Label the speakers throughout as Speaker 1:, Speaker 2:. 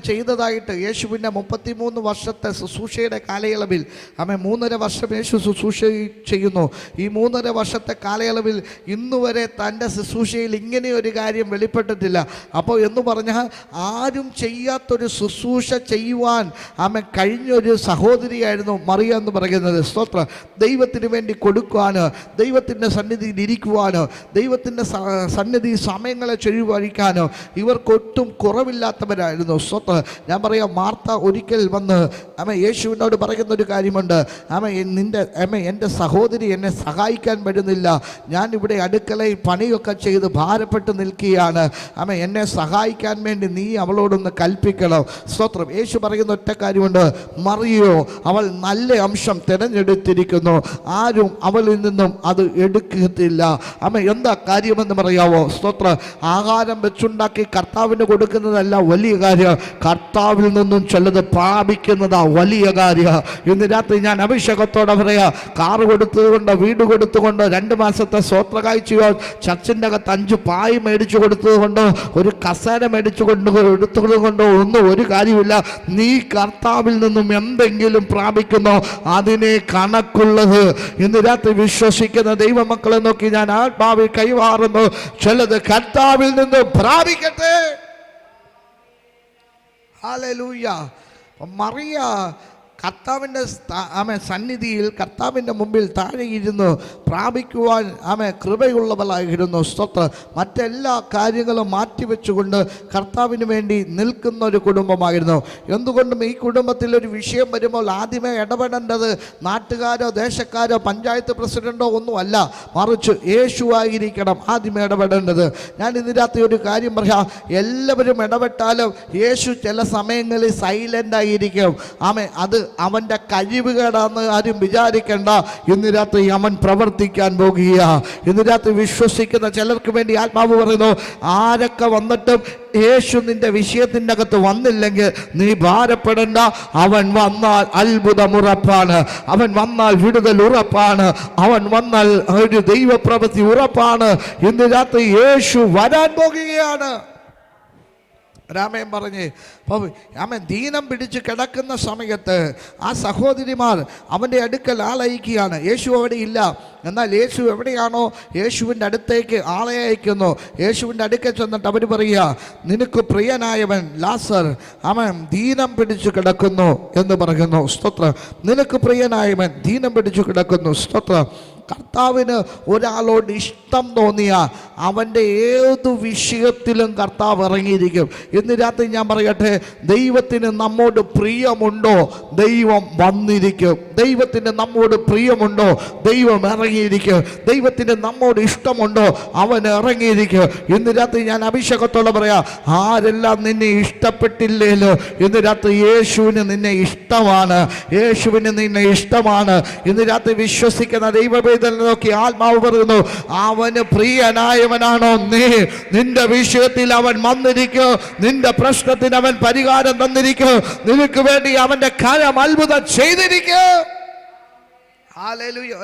Speaker 1: ചെയ്തതായിട്ട് യേശുവിന്റെ മുപ്പത്തിമൂന്ന് വർഷത്തെ ശുശ്രൂഷയുടെ കാലയളവിൽ അമ്മ മൂന്നര വർഷം യേശു ശുശ്രൂഷ ചെയ്യുന്നു. ഈ മൂന്നര വർഷത്തെ കാലയളവിൽ ഇന്നുവരെ തന്റെ ശുശ്രൂഷയിൽ ഇങ്ങനെ ഒരു കാര്യം വെളിപ്പെട്ടിട്ടില്ല. അപ്പോൾ എന്ന് പറഞ്ഞാൽ ആരും ചെയ്യാത്തൊരു ശുശ്രൂഷ ചെയ്യുവാൻ അമ്മ കഴിഞ്ഞൊരു സഹോദരിയായിരുന്നു മറിയ എന്ന് പറയുന്നത്. സ്തോത്ര. ദൈവത്തിന് വേണ്ടി കൊടുക്കുവാന് ദൈവത്തിന്റെ സന്നിധിയിൽ ഇരിക്കുവാനോ ദൈവത്തിന്റെ സന്നിധി സമയങ്ങളെ ചെഴിവഴിക്കാനോ ഇവർക്കൊട്ടും കുറവില്ലാത്തവരായിരുന്നു. സ്വത്ത് ഞാൻ പറയാം മാർത്ത ഒരിക്കൽ വന്ന് അമ്മ യേശുവിനോട് പറയുന്ന ഒരു കാര്യമുണ്ട്. അമ്മ നിന്റെ അമ്മ എന്റെ സഹോദരി എന്നെ സഹായിക്കാൻ വരുന്നില്ല. ഞാൻ ഇവിടെ അടുക്കളയിൽ പണിയൊക്കെ ചെയ്ത് ഭാരപ്പെട്ട് നിൽക്കുകയാണ്. അമ്മ എന്നെ സഹായിക്കാൻ വേണ്ടി നീ അവളോടൊന്ന് കൽപ്പിക്കണം. സ്തോത്രം. യേശു പറയുന്ന ഒറ്റ കാര്യമുണ്ട്. മറിയോ അവൾ നല്ല അംശം തിരഞ്ഞെടുത്തിരിക്കുന്നു. ആരും അവളിൽ നിന്നും അത് എടുക്കത്തില്ല. അമ്മ എന്താ കാര്യമെന്ന് പറയാവോ? സ്തോത്ര. ആഹാരം വെച്ചുണ്ടാക്കി കർത്താവിന് കൊടുക്കുന്നതല്ല വലിയ കാര്യം. കർത്താവിൽ നിന്നും ചിലത് പ്രാപിക്കുന്നതാ വലിയ കാര്യം. ഇന്ന് രാത്രി ഞാൻ അഭിഷേകത്തോടെ പറയാ കാറ് കൊടുത്തുകൊണ്ട് വീട് കൊടുത്തുകൊണ്ട് രണ്ട് മാസത്തെ സ്വോത്ര കാഴ്ചയോ ചർച്ചിന്റെ അകത്ത് അഞ്ച് പായ് മേടിച്ചു കൊടുത്തതുകൊണ്ട് ഒരു കസേര മേടിച്ചു കൊണ്ട് എടുത്തത് കൊണ്ടോ ഒന്നും ഒരു കാര്യമില്ല നീ കർത്താവിൽ നിന്നും എന്തെങ്കിലും പ്രാപിക്കുന്നോ അതിനെ കണക്കുള്ളത്. ഇന്ന് രാത്രി വിശ്വസിക്കുന്ന ദൈവമക്കളെ നോക്കി ഞാൻ ആത്മാവിൽ കൈമാറുന്നു. ചിലത് കർത്താവിൽ നിന്നും പ്രാപിക്കട്ടെ. ഹാലലൂയ മറിയ കർത്താവിന്റെ ആമെ സന്നിധിയിൽ കർത്താവിന്റെ മുമ്പിൽ താഴെ ഇരുന്ന് പ്രാപിക്കുവാൻ ആമെ കൃപയുള്ളവളായിരുന്നു. സ്വത്ത് മറ്റെല്ലാ കാര്യങ്ങളും മാറ്റിവെച്ചുകൊണ്ട് കർത്താവിന് വേണ്ടി നിൽക്കുന്ന ഒരു കുടുംബമായിരുന്നു. എന്തുകൊണ്ടും ഈ കുടുംബത്തിൽ ഒരു വിഷയം വരുമ്പോൾ ആദ്യമേ ഇടപെടേണ്ടത് നാട്ടുകാരോ ദേശക്കാരോ പഞ്ചായത്ത് പ്രസിഡന്റോ ഒന്നുമല്ല. മറിച്ച് യേശുവായിരിക്കണം ആദ്യമേ ഇടപെടേണ്ടത്. ഞാൻ ഇതിനകത്ത് ഒരു കാര്യം പറയാം. എല്ലാവരും ഇടപെട്ടാലും യേശു ചില സമയങ്ങളിൽ സൈലന്റ് ആയിരിക്കും. ആമേ അത് അവന്റെ കഴിവുകേടാന്ന് ആരും വിചാരിക്കേണ്ട. ഇന്ന് രാത്രി അവൻ പ്രവർത്തിക്കാൻ പോകുക ഇന്ന് രാത്രി വിശ്വസിക്കുന്ന ചിലർക്ക് വേണ്ടി ആത്മാവ് പറയുന്നു ആരൊക്കെ വന്നിട്ടും യേശു നിന്റെ വിഷയത്തിന്റെ അകത്ത് വന്നില്ലെങ്കിൽ നീ ഭാരപ്പെടേണ്ട. അവൻ വന്നാൽ അത്ഭുതം ഉറപ്പാണ്. അവൻ വന്നാൽ വിടുതൽ ഉറപ്പാണ്. അവൻ വന്നാൽ ഒരു ദൈവപ്രവൃത്തി ഉറപ്പാണ്. ഇന്ന് രാത്രി യേശു വരാൻ പോകുകയാണ്. രാമൻ പറഞ്ഞ് അപ്പോൾ ദീനം പിടിച്ച് കിടക്കുന്ന സമയത്ത് ആ സഹോദരിമാർ അവന്റെ അടുക്കൽ ആളയക്കുകയാണ്. യേശു അവിടെ ഇല്ല. എന്നാൽ യേശു എവിടെയാണോ? യേശുവിന്റെ അടുത്തേക്ക് ആളെ അയക്കുന്നു. യേശുവിന്റെ അടുക്കൽ ചെന്നിട്ട് അവർ പറയുക നിനക്ക് പ്രിയനായവൻ ലാസർ അവൻ ദീനം പിടിച്ചു കിടക്കുന്നു എന്ന് പറയുന്നു. സ്തോത്രം. നിനക്ക് പ്രിയനായവൻ ദീനം പിടിച്ചു കിടക്കുന്നു. സ്തോത്രം. കർത്താവിന് ഒരാളോട് ഇഷ്ടം തോന്നിയ അവന്റെ ഏത് വിഷയത്തിലും കർത്താവ് ഇറങ്ങിയിരിക്കും. ഇന്ന് രാത്രി ഞാൻ പറയട്ടെ ദൈവത്തിന് നമ്മോട് പ്രിയമുണ്ടോ? ദൈവം വന്നിരിക്കും. ദൈവത്തിന് നമ്മോട് പ്രിയമുണ്ടോ? ദൈവം ഇറങ്ങിയിരിക്കും. ദൈവത്തിന് നമ്മോട് ഇഷ്ടമുണ്ടോ? അവൻ ഇറങ്ങിയിരിക്കും. ഇന്ന് രാത്രി ഞാൻ അഭിഷേകത്തോടെ പറയാം ആരെല്ലാം നിന്നെ ഇഷ്ടപ്പെട്ടില്ലേലോ? ഇന്ന് രാത്രി യേശുവിന് നിന്നെ ഇഷ്ടമാണ്. യേശുവിന് നിന്നെ ഇഷ്ടമാണ്. ഇന്ന് രാത്രി വിശ്വസിക്കുന്ന ദൈവവേദന നോക്കി ആത്മാവ് പറയുന്നു അവന് പ്രിയനായവനാണോ നീ? നിന്റെ വിഷയത്തിൽ അവൻ വന്നിരിക്കും. നിന്റെ പ്രശ്നത്തിന് അവൻ പരിഹാരം തന്നിരിക്കും. നിനക്ക് വേണ്ടി അവന്റെ കരം അത്ഭുതം ചെയ്തിരിക്കും.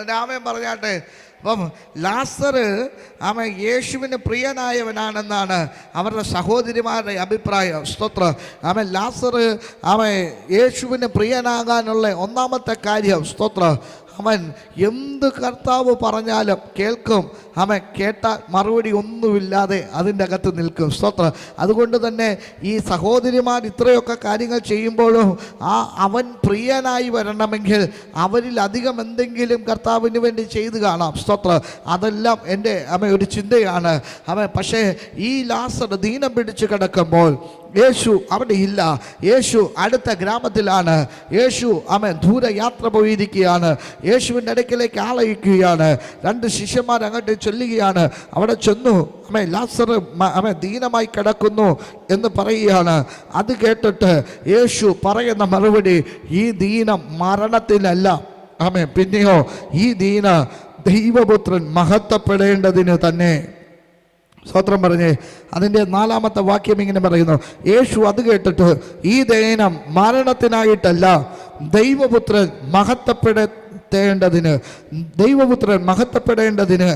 Speaker 1: രാമൻ പറഞ്ഞാട്ടെ അപ്പം ലാസർ അവൻ യേശുവിന് പ്രിയനായവനാണെന്നാണ് അവരുടെ സഹോദരിമാരുടെ അഭിപ്രായം. സ്തോത്ര. അവൻ ലാസർ അവൻ യേശുവിന് പ്രിയനാകാനുള്ള ഒന്നാമത്തെ കാര്യം സ്തോത്രം. അവൻ എന്ത് കർത്താവ് പറഞ്ഞാലും കേൾക്കും. അവൻ കേട്ട മറുപടി ഒന്നുമില്ലാതെ അതിന്റെ അകത്ത് നിൽക്കും. സ്തോത്രം. അതുകൊണ്ട് തന്നെ ഈ സഹോദരിമാർ ഇത്രയൊക്കെ കാര്യങ്ങൾ ചെയ്യുമ്പോഴും ആ അവൻ പ്രിയനായി വരണമെങ്കിൽ അവരിൽ അധികം എന്തെങ്കിലും കർത്താവിന് വേണ്ടി ചെയ്തു കാണാം. സ്തോത്രം. അതെല്ലാം എന്റെ അമ്മ ഒരു ചിന്തയാണ്. അവൻ പക്ഷേ ഈ ലാസർ ദീനം പിടിച്ച് കിടക്കുമ്പോൾ യേശു അവിടെ ഇല്ല. യേശു അടുത്ത ഗ്രാമത്തിലാണ്. യേശു അവൻ ദൂരയാത്ര പോയിരിക്കുകയാണ്. യേശുവിന്റെ ഇടയ്ക്കിലേക്ക് ആളയിക്കുകയാണ്. രണ്ട് ശിഷ്യന്മാർ അങ്ങോട്ട് ചൊല്ലുകയാണ്. അവിടെ ചെന്നു. അമ്മ ലാസർ അമ്മ ദീനമായി കിടക്കുന്നു എന്ന് പറയുകയാണ്. അത് കേട്ടിട്ട് യേശു പറയുന്ന മറുപടി ഈ ദീനം മരണത്തിലല്ല അമ്മ പിന്നെയോ ഈ ദീന ദൈവപുത്രൻ മഹത്വപ്പെടേണ്ടതിന് തന്നെ. സ്തോത്രം പറഞ്ഞേ. അതിന്റെ നാലാമത്തെ വാക്യം ഇങ്ങനെ പറയുന്നു. യേശു അത് കേട്ടിട്ട് ഈ ദയനം മരണത്തിനായിട്ടല്ല ദൈവപുത്രൻ മഹത്വപ്പെട മഹത്വപ്പെടുത്തേണ്ടതിന് ദൈവപുത്രൻ മഹത്വപ്പെടേണ്ടതിന്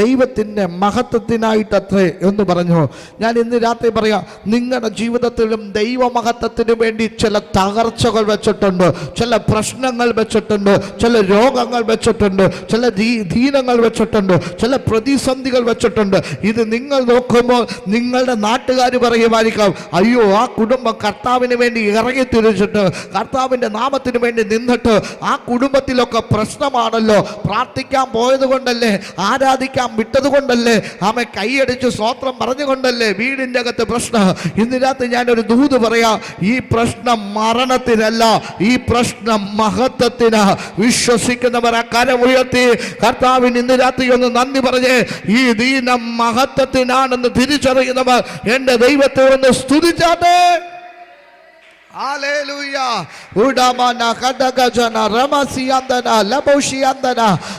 Speaker 1: ദൈവത്തിന്റെ മഹത്വത്തിനായിട്ടത്രേ എന്ന് പറഞ്ഞു. ഞാൻ ഇന്ന് രാത്രി പറയാം നിങ്ങളുടെ ജീവിതത്തിലും ദൈവമഹത്വത്തിന് വേണ്ടി ചില തകർച്ചകൾ വെച്ചിട്ടുണ്ട് ചില പ്രശ്നങ്ങൾ വെച്ചിട്ടുണ്ട് ചില രോഗങ്ങൾ വെച്ചിട്ടുണ്ട് ചില ദീനങ്ങൾ വെച്ചിട്ടുണ്ട് ചില പ്രതിസന്ധികൾ വെച്ചിട്ടുണ്ട്. ഇത് നിങ്ങൾ നോക്കുമ്പോൾ നിങ്ങളുടെ നാട്ടുകാർ പറയുമായിരിക്കാം അയ്യോ ആ കുടുംബം കർത്താവിന് വേണ്ടി ഇറങ്ങി തിരിച്ചിട്ട് കർത്താവിന്റെ നാമത്തിന് വേണ്ടി നിന്നിട്ട് ആ കുടുംബത്തിലൊക്കെ പ്രശ്നമാണല്ലോ. പ്രാർത്ഥിക്കാൻ പോയത് കൊണ്ടല്ലേ ആരാധിക്കാൻ വിട്ടത് കൊണ്ടല്ലേ ആമ കൈയടിച്ച് സ്വോത്രം പറഞ്ഞുകൊണ്ടല്ലേ വീടിന്റെ അകത്ത് പ്രശ്നം. ഞാൻ ഞാനൊരു ദൂത് പറയാം. ഈ പ്രശ്നം മരണത്തിനല്ല ഈ പ്രശ്നം മഹത്വത്തിന്. വിശ്വസിക്കുന്നവർ ആ കരമുയർത്തി കർത്താവിന് ഇന്ന് രാത്രി ഒന്ന് നന്ദി പറഞ്ഞ്. ഈ ദീനം മഹത്വത്തിനാണെന്ന് തിരിച്ചറിയുന്നവർ എന്റെ ദൈവത്തെ ഒന്ന് സ്തുതിച്ചാട്ടെ.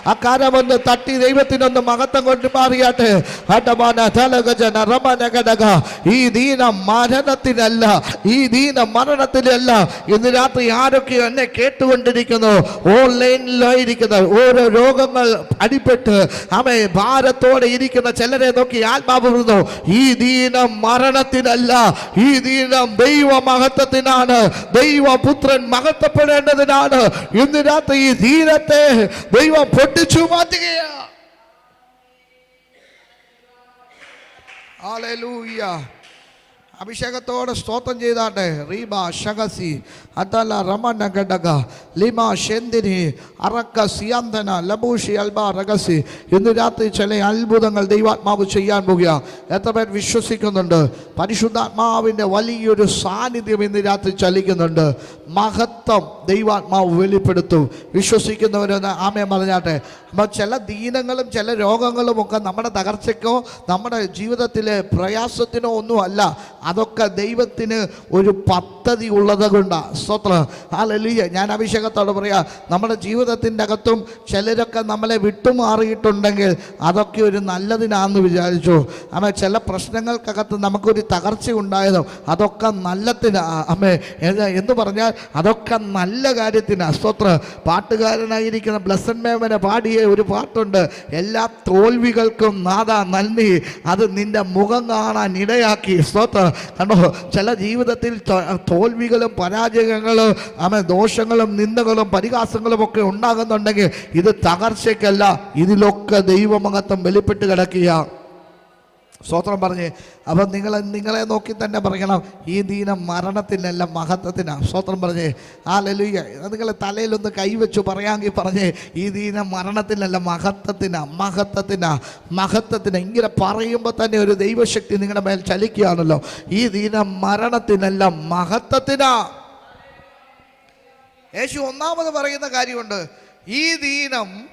Speaker 1: ആ കരമൊന്ന് തട്ടി ദൈവത്തിനൊന്ന് മഹത്വം കൊണ്ട് മാറിയാട്ടെ ഈ ദീന മരണത്തിനല്ല ഈ ദീന മരണത്തിനല്ല ഇന്ന് രാത്രി ആരൊക്കെ എന്നെ കേട്ടുകൊണ്ടിരിക്കുന്നു. ഓൺലൈനിലായിരിക്കുന്ന. ഓരോ രോഗങ്ങൾ അടിപ്പെട്ട് അവയെ ഭാരത്തോടെ ഇരിക്കുന്ന ചിലരെ നോക്കി ആത്മാവ് ഈ ദീനം മരണത്തിനല്ല ഈ ദീനം ദൈവ മഹത്വത്തിനാണ് ദൈവപുത്രൻ മഹത്വപ്പെടേണ്ടതിനാണ് ഇന്ന് രാത്രി ഈ ദീനത്തെ ദൈവം പൊട്ടിച്ചു മാറ്റുകയാ ഹല്ലേലൂയ അഭിഷേകത്തോടെ സ്തോത്രം ചെയ്താട്ടെ. റീബ ഷഗസി അതല റമന ഘടക ലിമ ഷെന്തിനി അറക്ക സിയാന്തന ലബൂഷി അൽബ റഗസി ഇന്ന് രാത്രി ചില അത്ഭുതങ്ങൾ ദൈവാത്മാവ് ചെയ്യാൻ പോകുക. എത്ര പേർ വിശ്വസിക്കുന്നുണ്ട്? പരിശുദ്ധാത്മാവിന്റെ വലിയൊരു സാന്നിധ്യം ഇന്ന് രാത്രി ചലിക്കുന്നുണ്ട്. മഹത്വം ദൈവാത്മാവ് വെളിപ്പെടുത്തും. വിശ്വസിക്കുന്നവരൊന്ന് ആമയെ പറഞ്ഞാട്ടെ. അപ്പോൾ ചില ദീനങ്ങളും ചില രോഗങ്ങളും ഒക്കെ നമ്മുടെ തകർച്ചയ്ക്കോ നമ്മുടെ ജീവിതത്തിലെ പ്രയാസത്തിനോ ഒന്നുമല്ല. അതൊക്കെ ദൈവത്തിന് ഒരു പദ്ധതി ഉള്ളത് കൊണ്ടാണ് സ്തോത്രം. ഹാലലിയ ഞാൻ അഭിഷേകത്തോട് പറയാം നമ്മുടെ ജീവിതത്തിന്റെ അകത്തും ചിലരൊക്കെ നമ്മളെ വിട്ടുമാറിയിട്ടുണ്ടെങ്കിൽ അതൊക്കെ ഒരു നല്ലതിനാന്ന് വിചാരിച്ചു. അമ്മ ചില പ്രശ്നങ്ങൾക്കകത്ത് നമുക്കൊരു തകർച്ച ഉണ്ടായതും അതൊക്കെ നല്ലതിനാ. അമ്മേ എന്ന് പറഞ്ഞാൽ അതൊക്കെ നല്ല കാര്യത്തിനാണ് സ്വത്ര പാട്ടുകാരനായിരിക്കുന്ന ബ്ലസ്സൻ മേമനെ പാടിയ ഒരു പാട്ടുണ്ട്. എല്ലാ തോൽവികൾക്കും നാദ നന്ദി. അത് നിന്റെ മുഖം കാണാൻ ഇടയാക്കി. സ്തോത്ര. കണ്ടോ? ചില ജീവിതത്തിൽ തോൽവികളും പരാജയങ്ങളും ആമേ ദോഷങ്ങളും നിന്ദകളും പരിഹാസങ്ങളും ഒക്കെ ഉണ്ടാകുന്നുണ്ടെങ്കിൽ ഇത് തകർച്ചയ്ക്കല്ല ഇതിലൊക്കെ ദൈവമഹത്വം വെളിപ്പെട്ട് കിടക്കുക സ്തോത്രം പറഞ്ഞ് അപ്പം നിങ്ങൾ നിങ്ങളെ നോക്കി തന്നെ പറയണം ഈ ദീനം മരണത്തിനല്ല മഹത്വത്തിനാണ് സ്തോത്രം പറഞ്ഞ് ആ ലലുയ്യ നിങ്ങൾ തലയിലൊന്ന് കൈവച്ചു പറയാമെങ്കിൽ പറഞ്ഞ് ഈ ദീനം മരണത്തിനല്ല മഹത്വത്തിനാ മഹത്വത്തിനാ മഹത്വത്തിന്. ഇങ്ങനെ പറയുമ്പോൾ തന്നെ ഒരു ദൈവശക്തി നിങ്ങളുടെ മേൽ ചലിക്കുകയാണല്ലോ. ഈ ദീനം മരണത്തിനല്ല മഹത്വത്തിനാ. യേശു ഒന്നാമത് പറയുന്ന കാര്യമുണ്ട് ഈ ദീനം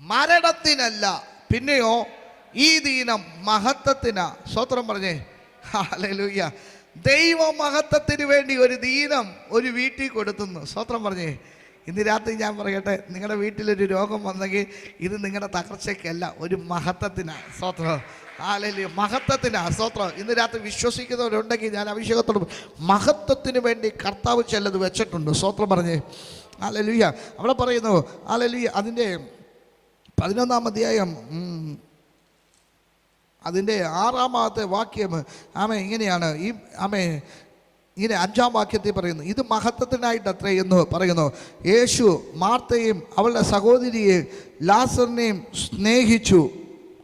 Speaker 1: മരണത്തിനല്ല. പിന്നെയോ ഈ ദീനം മഹത്വത്തിന്. സ്വത്രം പറഞ്ഞേ. ഹാലലൂയ്യ ദൈവ മഹത്വത്തിന് വേണ്ടി ഒരു ദീനം ഒരു വീട്ടിൽ കൊടുത്തുന്നു. സ്വത്രം പറഞ്ഞേ. ഇന്ന് രാത്രി ഞാൻ പറയട്ടെ നിങ്ങളുടെ വീട്ടിലൊരു രോഗം വന്നെങ്കിൽ ഇത് നിങ്ങളുടെ തകർച്ചയ്ക്കല്ല ഒരു മഹത്വത്തിനാണ് സ്വത്രം ആലല്ലേ മഹത്വത്തിനാ. സ്വത്രം ഇന്ന് രാത്രി വിശ്വസിക്കുന്നവരുണ്ടെങ്കിൽ ഞാൻ അഭിഷേകത്തോട് മഹത്വത്തിന് വേണ്ടി കർത്താവ് ചെല്ലത് വെച്ചിട്ടുണ്ട്. സ്വത്രം പറഞ്ഞേ. ആലലുയ്യ അവിടെ പറയുന്നു ആലലുയ്യ അതിന്റെ പതിനൊന്നാം അധ്യായം അതിന്റെ ആറാമത്തെ വാക്യം ആമേ ഇങ്ങനെയാണ്. ഈ ആമേ ഇങ്ങനെ അഞ്ചാം വാക്യത്തിൽ പറയുന്നു ഇത് മഹത്വത്തിനായിട്ട് അത്രേ എന്ന് പറയുന്നു. യേശു മാർത്തയും അവളുടെ സഹോദരിയെയും ലാസറിനെയും സ്നേഹിച്ചു.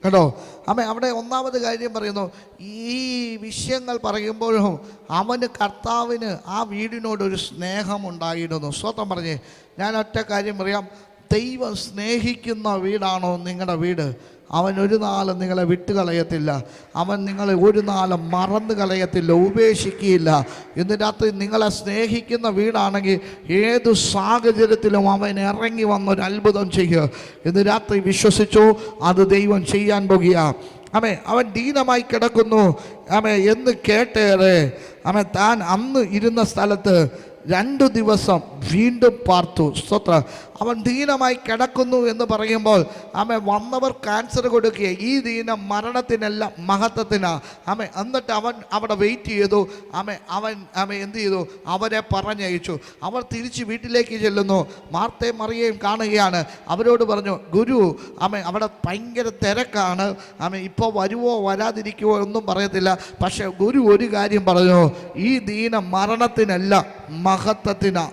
Speaker 1: കേട്ടോ? അമ്മ അവിടെ ഒന്നാമത് കാര്യം പറയുന്നു ഈ വിഷയങ്ങൾ പറയുമ്പോഴും അവന് കർത്താവിന് ആ വീടിനോടൊരു സ്നേഹമുണ്ടായിരുന്നു സ്വത്തം പറഞ്ഞേ ഞാൻ ഒറ്റ കാര്യം പറയാം ദൈവം സ്നേഹിക്കുന്ന വീടാണോ നിങ്ങളുടെ വീട്? അവൻ ഒരു നാളും നിങ്ങളെ വിട്ടുകളയത്തില്ല. അവൻ നിങ്ങളെ ഒരു നാളും മറന്നു കളയത്തില്ല ഉപേക്ഷിക്കുകയില്ല. ഇന്ന് രാത്രി നിങ്ങളെ സ്നേഹിക്കുന്ന വീടാണെങ്കിൽ ഏത് സാഹചര്യത്തിലും അവൻ ഇറങ്ങി വന്നൊരു അത്ഭുതം ചെയ്യുക ഇന്ന് രാത്രി വിശ്വസിച്ചു അത് ദൈവം ചെയ്യാൻ പോകുക. അമേ അവൻ ദീനമായി കിടക്കുന്നു. അമേ എന്ന് കേട്ടേറെ. അമേ താൻ അന്ന് ഇരുന്ന സ്ഥലത്ത് രണ്ടു ദിവസം വീണ്ടും പാർത്തു. സ്തോത്ര. അവൻ ദീനമായി കിടക്കുന്നു എന്ന് പറയുമ്പോൾ ആമെ വന്നവർ ക്യാൻസർ കൊടുക്കുക ഈ ദീനം മരണത്തിനല്ല മഹത്വത്തിനാണ് ആമെ എന്നിട്ട് അവൻ അവിടെ വെയിറ്റ് ചെയ്തു. ആമെ അവൻ ആമെ എന്ത് ചെയ്തു? അവരെ പറഞ്ഞയച്ചു. അവർ തിരിച്ച് വീട്ടിലേക്ക് ചെല്ലുന്നു. മാർത്തയും മറിയയും കാണുകയാണ്. അവരോട് പറഞ്ഞു ഗുരു ആമെ അവിടെ ഭയങ്കര തിരക്കാണ്. ആമെ ഇപ്പോൾ വരുവോ വരാതിരിക്കുവോ ഒന്നും പറയത്തില്ല. പക്ഷേ ഗുരു ഒരു കാര്യം പറഞ്ഞു ഈ ദീനം മരണത്തിനല്ല മഹത്വത്തിനാ.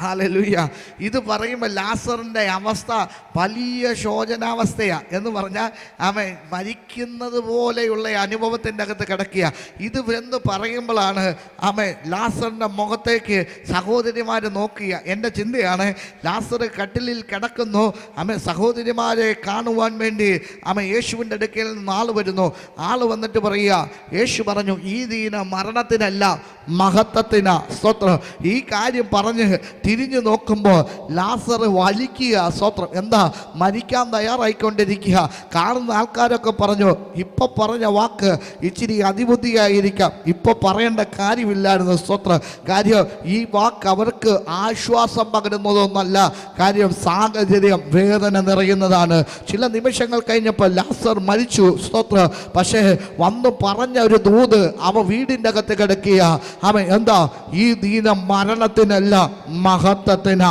Speaker 1: ഹാലലുയ്യ ഇത് പറയുമ്പോൾ ലാസറിന്റെ അവസ്ഥ വലിയ ശോചനാവസ്ഥയാണ് എന്ന് പറഞ്ഞാൽ അവൻ മരിക്കുന്നത് പോലെയുള്ള അനുഭവത്തിന്റെ അകത്ത് കിടക്കുക. ഇത് എന്ന് പറയുമ്പോഴാണ് അവൻ ലാസറിന്റെ മുഖത്തേക്ക് സഹോദരിമാർ നോക്കുക. എന്റെ ചിന്തയാണ് ലാസർ കട്ടിലിൽ കിടക്കുന്നു. അവൻ സഹോദരിമാരെ കാണുവാൻ വേണ്ടി അവൻ യേശുവിന്റെ അടുക്കൽ നിന്ന് ആൾ വരുന്നു. ആൾ വന്നിട്ട് പറയുക യേശു പറഞ്ഞു ഈ ദീന മരണത്തിനല്ല മഹത്വത്തിനാ. സ്വത്രം ഈ കാര്യം പറഞ്ഞ് തിരിഞ്ഞു നോക്കുമ്പോൾ ലാസർ വലിക്കുക സ്വത്രം. എന്താ? മരിക്കാൻ തയ്യാറായിക്കൊണ്ടിരിക്കുക. കാണുന്ന ആൾക്കാരൊക്കെ പറഞ്ഞു ഇപ്പൊ പറഞ്ഞ വാക്ക് ഇച്ചിരി അതിബുദ്ധിയായിരിക്കാം. ഇപ്പൊ പറയേണ്ട കാര്യമില്ലായിരുന്നു സ്വത്രം. കാര്യം ഈ വാക്ക് അവർക്ക് ആശ്വാസം പകരുന്നതൊന്നല്ല. കാര്യം സാഹചര്യം വേദന നിറയുന്നതാണ്. ചില നിമിഷങ്ങൾ കഴിഞ്ഞപ്പോൾ ലാസർ മരിച്ചു സ്തോത്ര പക്ഷേ വന്ന് പറഞ്ഞ ഒരു ദൂത് അവ വീടിന്റെ അകത്ത് കിടക്കുക. അവൻ എന്താ? ഈ ദീനം മരണത്തിനല്ല മഹത്വത്തിനാ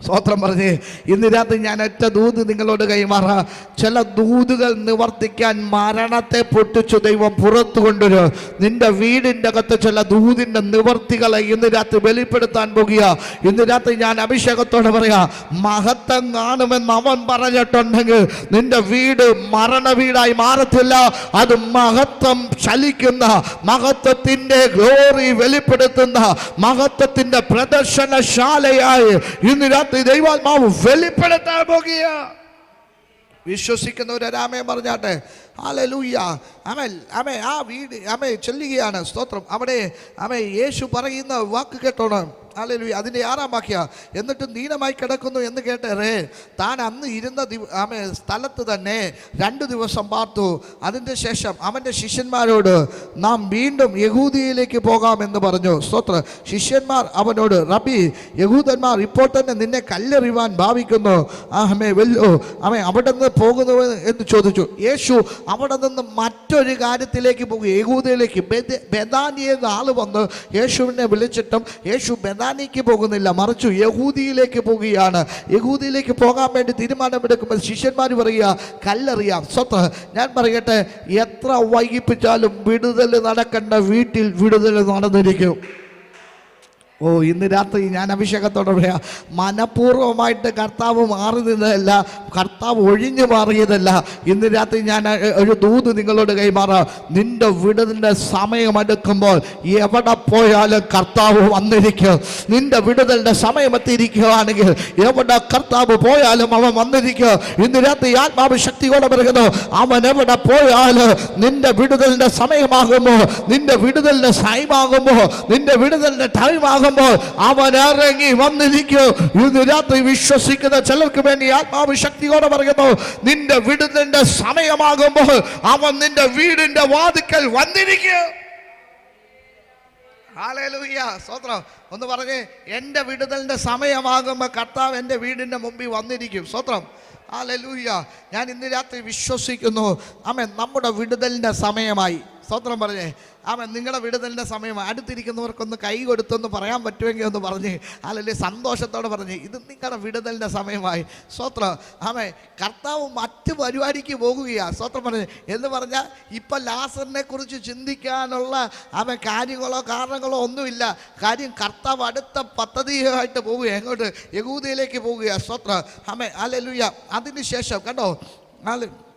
Speaker 1: സ്വോത്രം പറഞ്ഞേ ഇന്ന് രാത്രി ഞാൻ ഒറ്റ ദൂത് നിങ്ങളോട് കൈമാറ. ചില ദൂതുകൾ നിവർത്തിക്കാൻ മരണത്തെ പൊട്ടിച്ചു ദൈവം പുറത്തു കൊണ്ടുവരും. നിന്റെ വീടിന്റെ അകത്ത് ചില ദൂതിന്റെ നിവർത്തികളെ ഇന്ന് രാത്രി വെളിപ്പെടുത്താൻ പോകുക. ഇന്ന് രാത്രി ഞാൻ അഭിഷേകത്തോടെ പറയാ മഹത്വം കാണുമെന്ന് അവൻ പറഞ്ഞിട്ടുണ്ടെങ്കിൽ നിന്റെ വീട് മരണ വീടായി മാറത്തില്ല. അത് മഹത്വം ചലിക്കുന്ന മഹത്വത്തിന്റെ ഗ്ലോറി വെളിപ്പെടുത്തുന്ന മഹത്വത്തിന്റെ പ്രദർശനശാലയായി ഇന്ന് രാത്രി ദൈവാത്മാവ് വെളിപ്പെടുത്താൻ പോകുക വിശ്വസിക്കുന്നവരാമേ പറഞ്ഞാട്ടെ ഹാലലൂയ്യ അമൽ അമേ ആ വീട് അമേ ചെല്ലുകയാണ് സ്തോത്രം അവിടെ അമേ യേശു പറയുന്ന വാക്ക് കേട്ടോണം. ഹാലലൂയ അതിന്റെ ആറാം വാക്യ. എന്നിട്ട് നീനമായി കിടക്കുന്നു എന്ന് കേട്ടേറെ താൻ അന്ന് ഇരുന്ന ആമേ സ്ഥലത്ത് തന്നെ രണ്ട് ദിവസം പാർത്തു. അതിന്റെ ശേഷം അവന്റെ ശിഷ്യന്മാരോട് നാം വീണ്ടും യഹൂദിയയിലേക്ക് പോകാമെന്ന് പറഞ്ഞു. സ്തോത്ര. ശിഷ്യന്മാർ അവനോട് റബി യഹൂദന്മാർ ഇപ്പോൾ തന്നെ നിന്നെ കല്ലെറിയുവാൻ ഭാവിക്കുന്നു. ആമേ വെല്ലോ ആമേ അവിടെ നിന്ന് പോകുന്നു എന്ന് ചോദിച്ചു. യേശു അവിടെ നിന്ന് മറ്റൊരു കാര്യത്തിലേക്ക് പോകും. യഹൂദയിലേക്ക് ബെദാനിയെന്ന ആൾ വന്ന് യേശുവിനെ വിളിച്ചിട്ടും യേശു ബെദാനിക്ക് പോകുന്നില്ല. മറിച്ചു യഹൂദിയിലേക്ക് പോകുകയാണ്. യഹൂദിയിലേക്ക് പോകാൻ വേണ്ടി തീരുമാനമെടുക്കുമ്പോൾ ശിഷ്യന്മാർ പറയുക കല്ലെറിയാം സ്വത്ത്. ഞാൻ പറയട്ടെ എത്ര വൈകിപ്പിച്ചാലും വിടുതൽ നടക്കേണ്ട വീട്ടിൽ വിടുതൽ നടന്നിരിക്കും. ഓ ഇന്ന് രാത്രി ഞാൻ അഭിഷേകത്തോടെ പറയാ മനഃപൂർവമായിട്ട് കർത്താവ് മാറി നിന്നതല്ല കർത്താവ് ഒഴിഞ്ഞു മാറിയതല്ല. ഇന്ന് രാത്രി ഞാൻ ഒരു ദൂത് നിങ്ങളോട് കൈമാറാം. നിന്റെ വിടുതലിന്റെ സമയമെടുക്കുമ്പോൾ എവിടെ പോയാലും കർത്താവ് വന്നിരിക്കും. നിന്റെ വിടുതലിന്റെ സമയം എത്തിയിരിക്കുകയാണെങ്കിൽ എവിടെ കർത്താവ് പോയാലും അവൻ വന്നിരിക്കും. ഇന്ന് രാത്രി ആത്മാവ് ശക്തിയോടെ പറയുന്നു അവൻ എവിടെ പോയാലും നിന്റെ വിടുതലിന്റെ സമയമാകുമ്പോൾ നിന്റെ വിടുതലിന്റെ സായിമാകുമ്പോൾ നിന്റെ വിടുതലിന്റെ ടൈമാകുമ്പോൾ അവൻ ഇറങ്ങി വന്നിരിക്കും. ഇന്ന് രാത്രി വിശ്വസിക്കുന്ന ചിലർക്ക് വേണ്ടി ആത്മാവ് ശക്തിയോടെ പറയുന്നു നിന്റെ വിടുതലിന്റെ സമയമാകുമ്പോൾ അവൻ നിന്റെ വീടിന്റെ വാതിക്കൽ വന്നിരിക്കും. സ്തോത്രം. ഒന്ന് പറഞ്ഞേ എന്റെ വിടുതലിന്റെ സമയമാകുമ്പോൾ കർത്താവ് എന്റെ വീടിന്റെ മുമ്പിൽ വന്നിരിക്കും. സ്തോത്രം ലലൂയ്യ ഞാൻ ഇന്ന് രാത്രി വിശ്വസിക്കുന്നു. ആമേ നമ്മുടെ വിടുതലിന്റെ സമയമായി. സ്തോത്രം പറഞ്ഞേ അവൻ നിങ്ങളുടെ വിടുതലിന്റെ സമയം അടുത്തിരിക്കുന്നവർക്കൊന്ന് കൈ കൊടുത്തൊന്ന് പറയാൻ പറ്റുമെങ്കിൽ ഒന്ന് പറഞ്ഞ് അല്ലെങ്കിൽ സന്തോഷത്തോടെ പറഞ്ഞ് ഇത് നിങ്ങളുടെ വിടുതലിന്റെ സമയമായി. സ്തോത്രം. ആമേ കർത്താവ് മറ്റ് പരിപാടിക്ക് പോകുകയാണ് സ്തോത്രം പറഞ്ഞ് എന്ന് പറഞ്ഞാൽ ഇപ്പം ലാസറിനെ കുറിച്ച് ചിന്തിക്കാനുള്ള അവൻ കാര്യങ്ങളോ കാരണങ്ങളോ ഒന്നുമില്ല. കാര്യം കർത്താവ് അടുത്ത പദ്ധതിയായിട്ട് പോവുക എങ്ങോട്ട്? യഹൂദയിലേക്ക് പോവുക സ്തോത്രം. ആമേ അല്ലെ അതിന് ശേഷം കണ്ടോ? ആൽ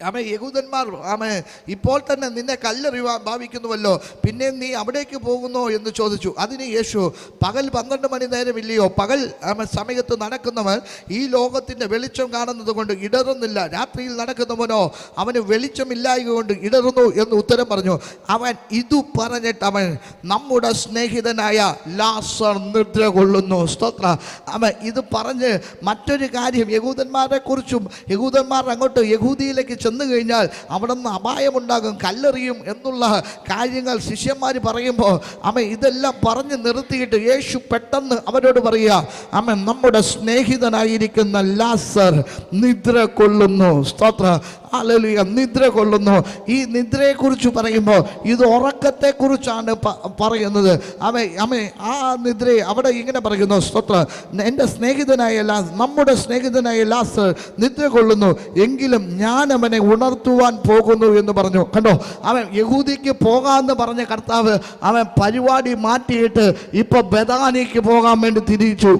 Speaker 1: ആമേ യഹൂദന്മാർ ആമേ ഇപ്പോൾ തന്നെ നിന്നെ കല്ലെറിയുവാൻ ഭാവിക്കുന്നുവല്ലോ. പിന്നെ നീ അവിടേക്ക് പോകുന്നോ എന്ന് ചോദിച്ചു. അതിന് യേശു പകൽ പന്ത്രണ്ട് മണി നേരം ഇല്ലയോ പകൽ ആമേ സമയത്ത് നടക്കുന്നവൻ ഈ ലോകത്തിന്റെ വെളിച്ചം കാണുന്നത് കൊണ്ട് ഇടറുന്നില്ല. രാത്രിയിൽ നടക്കുന്നവനോ അവന് വെളിച്ചമില്ലായക കൊണ്ട് ഇടറുന്നു എന്ന് ഉത്തരം പറഞ്ഞു. അവൻ ഇതു പറഞ്ഞിട്ട് അവൻ നമ്മുടെ സ്നേഹിതനായ ലാസർ നിദ്ര കൊള്ളുന്നു. സ്തോത്ര. അവൻ ഇത് പറഞ്ഞ് മറ്റൊരു കാര്യം യഹൂദന്മാരെ കുറിച്ചും യഹൂദന്മാർ അങ്ങോട്ട് യഹൂദിയിലേക്ക് ചെന്ന് കഴിഞ്ഞാൽ അവിടെ നിന്ന് അപായമുണ്ടാകും കല്ലെറിയും എന്നുള്ള കാര്യങ്ങൾ ശിഷ്യന്മാർ പറയുമ്പോൾ അമ്മ ഇതെല്ലാം പറഞ്ഞ് നിർത്തിയിട്ട് യേശു പെട്ടെന്ന് അവരോട് പറയുക അമ്മ നമ്മുടെ സ്നേഹിതനായിരിക്കുന്ന ലാസർ നിദ്ര കൊള്ളുന്നു. സ്തോത്ര. അലലുയ നിദ്ര കൊള്ളുന്നു. ഈ നിദ്രയെക്കുറിച്ച് പറയുമ്പോൾ ഇത് ഉറക്കത്തെക്കുറിച്ചാണ് പറയുന്നത്. അമ്മ അമ്മ ആ നിദ്രയെ അവിടെ ഇങ്ങനെ പറയുന്നു. സ്തോത്ര. എന്റെ സ്നേഹിതനായ ലാസ് നമ്മുടെ സ്നേഹിതനായ ലാസ് നിദ്ര കൊള്ളുന്നു. എങ്കിലും ഞാൻ അവനെ ഉണർത്തുവാൻ പോകുന്നു എന്ന് പറഞ്ഞു. കണ്ടോ? അവൻ യഹൂദിക്ക് പോകാമെന്ന് പറഞ്ഞ കർത്താവ് അവൻ പരിപാടി മാറ്റിയിട്ട് ഇപ്പോൾ ബദാനിക്ക് പോകാൻ വേണ്ടി തിരിച്ചു.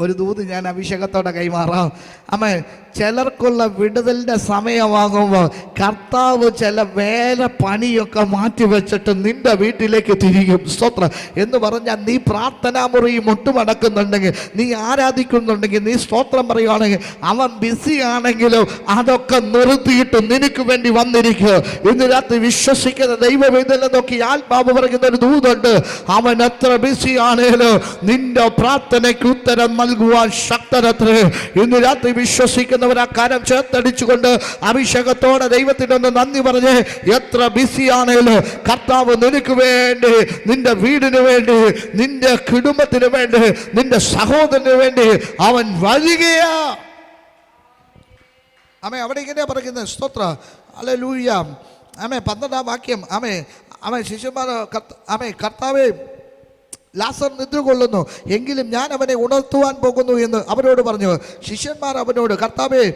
Speaker 1: ഒരു ദൂത് ഞാൻ അഭിഷേകത്തോടെ കൈമാറാം. അമ്മ ചിലർക്കുള്ള വിടുതലിന്റെ സമയമാകുമ്പോൾ കർത്താവ് ചില വേല പണിയൊക്കെ മാറ്റി വെച്ചിട്ട് നിന്റെ വീട്ടിലേക്ക് തിരിയും. സ്തോത്രം. എന്ന് പറഞ്ഞാൽ നീ പ്രാർത്ഥനാ മുറി മുട്ടുമടക്കുന്നുണ്ടെങ്കിൽ നീ ആരാധിക്കുന്നുണ്ടെങ്കിൽ നീ സ്തോത്രം പറയുകയാണെങ്കിൽ അവൻ ബിസി ആണെങ്കിലും അതൊക്കെ നിർത്തിയിട്ട് നിനക്ക് വേണ്ടി വന്നിരിക്കുക. ഇന്ന് രാത്രി വിശ്വസിക്കുന്ന ദൈവവേദന നോക്കി ആത്മാവ് പറയുന്ന ഒരു ദൂതുണ്ട്. അവൻ എത്ര ബിസി ആണേലും നിന്റെ പ്രാർത്ഥനയ്ക്ക് ഉത്തരം നൽകുവാൻ ശക്തരത്രേ ഇന്ന് രാത്രി വിശ്വസിക്കുന്നവർ ആ കരം ചേർത്തടിച്ചുകൊണ്ട് അഭിഷേകത്തോടെ ദൈവത്തിനൊന്ന് നന്ദി പറഞ്ഞ് എത്ര ബിസി ആണേലും കർത്താവ് നിനക്ക് വേണ്ടി നിന്റെ വീടിന് വേണ്ടി നിന്റെ കുടുംബത്തിന് വേണ്ടി നിന്റെ സഹോദരന് വേണ്ടി അവൻ വരികയാ. അമ്മ അവിടെ ഇങ്ങനെയാ പറയുന്നത്. സ്തോത്ര. അല്ലെ ലൂയ്യാം ആമേ പന്ത്രണ്ടാം വാക്യം. ആമേ ആമേ ശിശുമാർ കർത്ത ആമേ കർത്താവേ ലാസർ നിദ്രകൊള്ളുന്നു എങ്കിലും ഞാൻ അവനെ ഉണർത്തുവാൻ പോകുന്നു എന്ന് അവരോട് പറഞ്ഞു. ശിഷ്യന്മാർ അവനോട് കർത്താവെ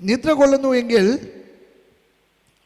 Speaker 1: നിദ്ര കൊള്ളുന്നു എങ്കിൽ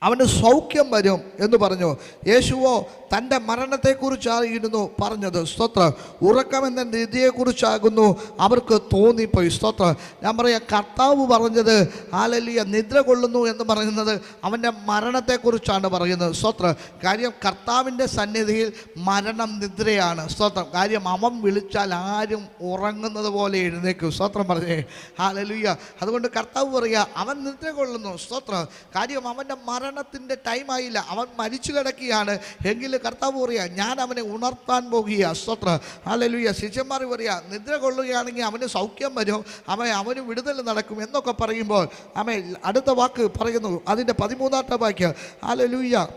Speaker 1: അവന് സൗഖ്യം വരും എന്ന് പറഞ്ഞു. യേശുവോ തന്റെ മരണത്തെക്കുറിച്ചായിരുന്നു പറഞ്ഞത് സ്തോത്ര. ഉറക്കമെന്ന നിധിയെക്കുറിച്ചാകുന്നു അവർക്ക് തോന്നിപ്പോയി സ്തോത്ര. ഞാൻ പറയാം കർത്താവ് പറഞ്ഞത് ആലലിയ നിദ്ര കൊള്ളുന്നു എന്ന് പറയുന്നത് അവന്റെ മരണത്തെക്കുറിച്ചാണ് പറയുന്നത് സ്തോത്രം. കാര്യം കർത്താവിന്റെ സന്നിധിയിൽ മരണം നിദ്രയാണ് സ്തോത്രം. കാര്യം അവൻ വിളിച്ചാൽ ആരും ഉറങ്ങുന്നത് പോലെ എഴുന്നേക്കും സ്തോത്രം പറഞ്ഞേ. ഹാലലുയ്യ അതുകൊണ്ട് കർത്താവ് പറയുക അവൻ നിദ്ര കൊള്ളുന്നു സ്തോത്രം. കാര്യം അവന്റെ മരണത്തിന്റെ ടൈമായില്ല അവൻ മരിച്ചു കിടക്കുകയാണ്. എങ്കിൽ കർത്താവ് പറയുക ഞാൻ അവനെ ഉണർത്താൻ പോകുക സ്വത്ര അല്ലെ ശിഷ്യന്മാർ പറയുക നിദ്ര കൊള്ളുകയാണെങ്കിൽ അവന് സൗഖ്യം വരും. അവൻ അവന് വിടുതൽ നടക്കും. എന്നൊക്കെ പറയുമ്പോൾ അവൻ അടുത്ത വാക്ക് പറയുന്നു. അതിന്റെ പതിമൂന്നാമത്തെ വാക്യം. ഹാലലുയ്യ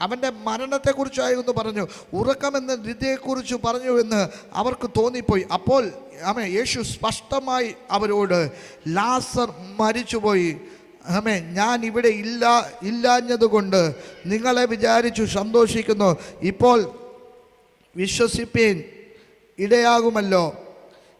Speaker 1: അവന്റെ മരണത്തെക്കുറിച്ചായിരുന്നു പറഞ്ഞു. ഉറക്കമെന്ന നിദ്യയെക്കുറിച്ച് പറഞ്ഞു എന്ന് അവർക്ക് തോന്നിപ്പോയി. അപ്പോൾ അമ്മ യേശു സ്പഷ്ടമായി അവരോട് ലാസർ മരിച്ചുപോയി. ആമേ ഞാൻ ഇവിടെ ഇല്ല ഇല്ലാഞ്ഞതുകൊണ്ട് നിങ്ങളെ വിചാരിച്ചു സന്തോഷിക്കുന്നു. ഇപ്പോൾ വിശ്വസിപ്പീൻ ഇടയാകുമല്ലോ.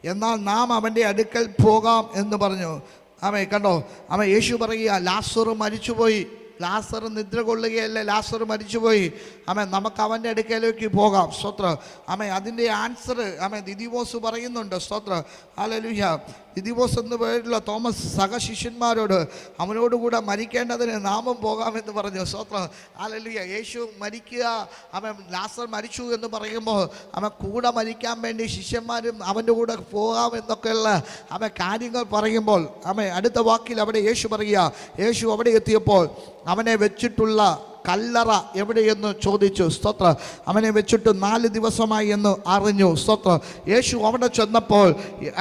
Speaker 1: എന്നാൽ നാം അവന്റെ അടുക്കൽ പോകാം എന്ന് പറഞ്ഞു. ആമേ കണ്ടോ? ആമേ യേശു പറയുക ലാസർ മരിച്ചുപോയി. ലാസർ നിദ്ര കൊള്ളുകയല്ലേ? ലാസർ മരിച്ചുപോയി. ആമേ നമുക്ക് അവന്റെ അടുക്കലേക്ക് പോകാം. സ്തോത്ര. ആമേ അതിന്റെ ആൻസർ ആമേ ദിദിബോസ് പറയുന്നുണ്ട്. സ്തോത്ര. ആലലുഹ്യ ദിദിബോസ് എന്ന് പേരുള്ള തോമസ് സഹശിഷ്യന്മാരോട് അവനോടുകൂടെ മരിക്കേണ്ടതിന് നാമം പോകാമെന്ന് പറഞ്ഞു. സ്തോത്ര. ആലലുഹ്യ യേശു മരിക്കുക അവൻ ലാസർ മരിച്ചു എന്ന് പറയുമ്പോൾ അവൻ കൂടെ മരിക്കാൻ വേണ്ടി ശിഷ്യന്മാരും അവന്റെ കൂടെ പോകാമെന്നൊക്കെയുള്ള അവൻ കാര്യങ്ങൾ പറയുമ്പോൾ അവൻ അടുത്ത വാക്കിൽ അവിടെ യേശു പറയുക. യേശു അവിടെ എത്തിയപ്പോൾ അവനെ വെച്ചിട്ടുള്ള കല്ലറ എവിടെയെന്ന് ചോദിച്ചു സ്തോത്ര അവനെ വെച്ചിട്ട് നാല് ദിവസമായി എന്ന് അറിഞ്ഞു സ്തോത്ര. യേശു അവിടെ ചെന്നപ്പോൾ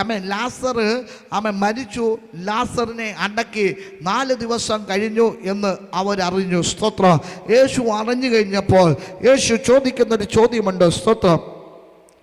Speaker 1: അമ്മ ലാസർ അമ്മ മരിച്ചു ലാസറിനെ അടക്കി നാല് ദിവസം കഴിഞ്ഞു എന്ന് അവരറിഞ്ഞു സ്തോത്ര. യേശു അറിഞ്ഞു കഴിഞ്ഞപ്പോൾ യേശു ചോദിക്കുന്നൊരു ചോദ്യമുണ്ട് സ്തോത്രം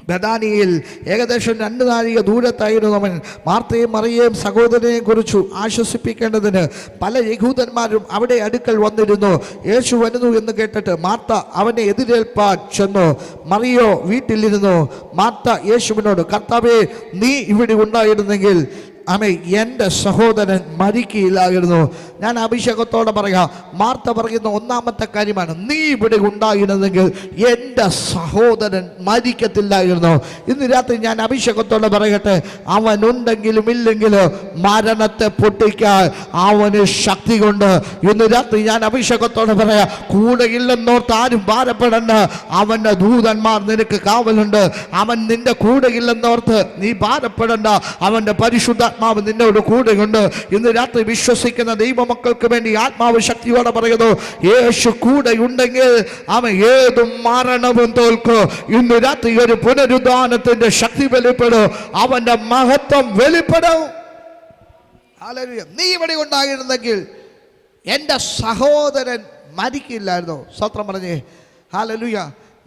Speaker 1: ബദാനിയിൽ ഏകദേശം രണ്ട് നാഴിക ദൂരത്തായിരുന്നു അവൻ. മാർത്തയും മറിയേയും സഹോദരനെയും കുറിച്ചു ആശ്വസിപ്പിക്കേണ്ടതിന് പല യഹൂദന്മാരും അവിടെ അടുക്കൽ വന്നിരുന്നു. യേശു വരുന്നു എന്ന് കേട്ടിട്ട് മാർത്ത അവനെ എതിരേൽപ്പാൻ ചെന്നു. മറിയോ വീട്ടിലിരുന്നു. മാർത്ത യേശുവിനോട് കർത്താവേ നീ ഇവിടെ ഉണ്ടായിരുന്നെങ്കിൽ ആമേ എന്റെ സഹോദരൻ മരിക്കുകയില്ലായിരുന്നു ഞാൻ അഭിഷേകത്തോടെ പറയാം മാർത്ത പറയുന്ന ഒന്നാമത്തെ കാര്യമാണ് നീ ഇവിടെ ഉണ്ടായിരുന്നെങ്കിൽ എന്റെ സഹോദരൻ മരിക്കത്തില്ലായിരുന്നു. ഇന്ന് രാത്രി ഞാൻ അഭിഷേകത്തോടെ പറയട്ടെ അവനുണ്ടെങ്കിലും ഇല്ലെങ്കിലും മരണത്തെ പൊട്ടിക്കാൻ അവന് ശക്തി കൊണ്ട് ഇന്ന് രാത്രി ഞാൻ അഭിഷേകത്തോടെ പറയാം കൂടെ ഇല്ലെന്നോർത്ത് ആരും ഭാരപ്പെടണ്ട. അവന്റെ ദൂതന്മാർ നിനക്ക് കാവലുണ്ട്. അവൻ നിന്റെ കൂടെ ഇല്ലെന്നോർത്ത് നീ ഭാരപ്പെടണ്ട. അവന്റെ പരിശുദ്ധാത്മാവ് നിന്നോട് കൂടെയുണ്ട്. ഇന്ന് രാത്രി വിശ്വസിക്കുന്ന ദൈവമക്കൾക്ക് വേണ്ടി ആത്മാവ് ശക്തിയോടെ പറയുന്നു യേശു കൂടെ ഉണ്ടെങ്കിൽ അവൻ ഏതും മരണവും തോൽക്കും. ഇന്ന് രാത്രി ഒരു പുനരുദ്ധാനത്തിന്റെ ശക്തി വെളിപ്പെടും. അവന്റെ മഹത്വം വെളിപ്പെടും. നീ ഇവിടെ ഉണ്ടായിരുന്നെങ്കിൽ എന്റെ സഹോദരൻ മരിക്കില്ലായിരുന്നു. സ്വത്രം പറഞ്ഞേ. ഹാലലുയ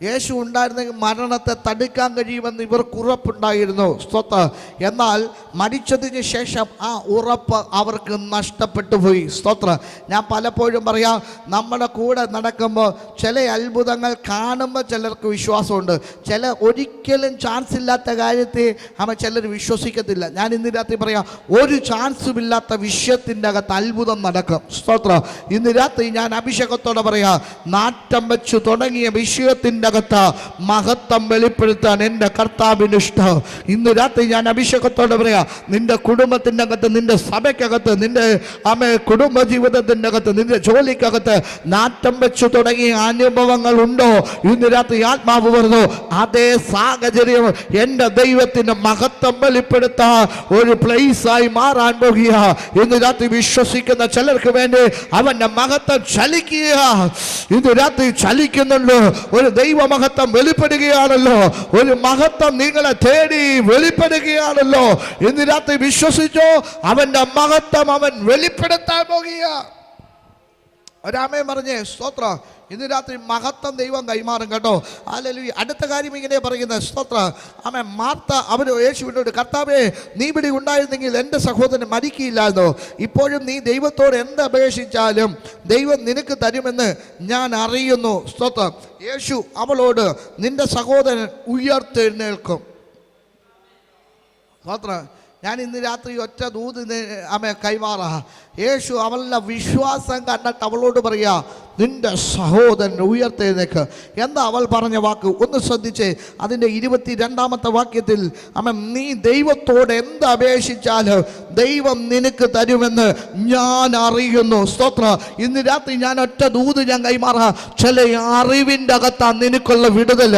Speaker 1: യേശു ഉണ്ടായിരുന്നെങ്കിൽ മരണത്തെ തടുക്കാൻ കഴിയുമെന്ന് ഇവർക്ക് ഉറപ്പുണ്ടായിരുന്നു. സ്വത്ത്. എന്നാൽ മരിച്ചതിന് ശേഷം ആ ഉറപ്പ് അവർക്ക് നഷ്ടപ്പെട്ടു പോയി. സ്തോത്ര ഞാൻ പലപ്പോഴും പറയാം നമ്മുടെ കൂടെ നടക്കുമ്പോൾ ചില അത്ഭുതങ്ങൾ കാണുമ്പോൾ ചിലർക്ക് വിശ്വാസമുണ്ട്. ചില ഒരിക്കലും ചാൻസ് ഇല്ലാത്ത കാര്യത്തെ അവ ചിലർ വിശ്വസിക്കത്തില്ല. ഞാൻ ഇന്ന് രാത്രി പറയാം ഒരു ചാൻസും ഇല്ലാത്ത വിഷയത്തിന്റെ അകത്ത് അത്ഭുതം നടക്കും. സ്തോത്ര ഇന്ന് രാത്രി ഞാൻ അഭിഷേകത്തോടെ പറയാം നാറ്റം വെച്ചു തുടങ്ങിയ വിഷയത്തിന്റെ അകത്ത് മഹത്വം വെളിപ്പെടുത്താൻ എന്റെ കർത്താവിന് ഇഷ്ടം. ഇന്ന് രാത്രി ഞാൻ അഭിഷേകത്തോടെ പറയാം നിന്റെ കുടുംബത്തിന്റെ അകത്ത് നിന്റെ സഭയ്ക്കകത്ത് നിന്റെ അമ്മ കുടുംബ ജീവിതത്തിന്റെ അകത്ത് നിന്റെ ജോലിക്കകത്ത് നാറ്റം വെച്ചു തുടങ്ങിയ അനുഭവങ്ങൾ ഉണ്ടോ? ഇന്ന് രാത്രി ആത്മാവ് പറഞ്ഞു അതേ സാഹചര്യം എന്റെ ദൈവത്തിന്റെ മഹത്വം വെളിപ്പെടുത്താൻ ഒരു പ്ലേസായി മാറാൻ പോകുക. ഇന്ന് രാത്രി വിശ്വസിക്കുന്ന ചിലർക്ക് വേണ്ടി അവന്റെ മഹത്വം ചലിക്കുക. ഇന്ന് രാത്രി ചലിക്കുന്നുണ്ട്. ഒരു ദൈവമഹത്വം വെളിപ്പെടുകയാണല്ലോ. ഒരു മഹത്വം നിങ്ങളെ തേടി വെളിപ്പെടുകയാണല്ലോ. ഇന്ന് രാത്രി വിശ്വസിച്ചോ അവന്റെ മഹത്വം അവൻ വെളിപ്പെടുത്താൻ പോകുക ഒരാമയും പറഞ്ഞേ സ്തോത്ര. ഇന്ന് രാത്രി മഹത്വം ദൈവം കൈമാറും കേട്ടോ. അല്ലെങ്കിൽ അടുത്ത കാര്യം ഇങ്ങനെ പറയുന്ന സ്തോത്ര. ആമേ മാർത്ത അവർ യേശുവിനോട് കർത്താവേ നീ ഇവിടെ ഉണ്ടായിരുന്നെങ്കിൽ എന്റെ സഹോദരൻ മരിക്കില്ലായിരുന്നോ ഇപ്പോഴും നീ ദൈവത്തോട് എന്ത് അപേക്ഷിച്ചാലും ദൈവം നിനക്ക് തരുമെന്ന് ഞാൻ അറിയുന്നു. സ്തോത്രം. യേശു അവളോട് നിന്റെ സഹോദരൻ ഉയർത്തെഴുന്നേൽക്കും. സ്തോത്രം. ഞാൻ ഇന്ന് രാത്രി ഒറ്റ ദൂത് അമ്മ കൈമാറാ. യേശു അവളുടെ വിശ്വാസം കണ്ടിട്ട് അവളോട് പറയാ നിന്റെ സഹോദരൻ ഉയർത്തെഴുന്നേക്ക്. എന്താ അവൾ പറഞ്ഞ വാക്ക്? ഒന്ന് ശ്രദ്ധിച്ചേ. അതിന്റെ ഇരുപത്തി രണ്ടാമത്തെ വാക്യത്തിൽ അമ്മ നീ ദൈവത്തോട് എന്ത് അപേക്ഷിച്ചാൽ ദൈവം നിനക്ക് തരുമെന്ന് ഞാൻ അറിയുന്നു. സ്തോത്ര. ഇന്ന് രാത്രി ഞാൻ ഒറ്റ ദൂത് ഞാൻ കൈമാറാം. ചില അറിവിന്റെ അകത്താ നിനക്കുള്ള വിടുതൽ.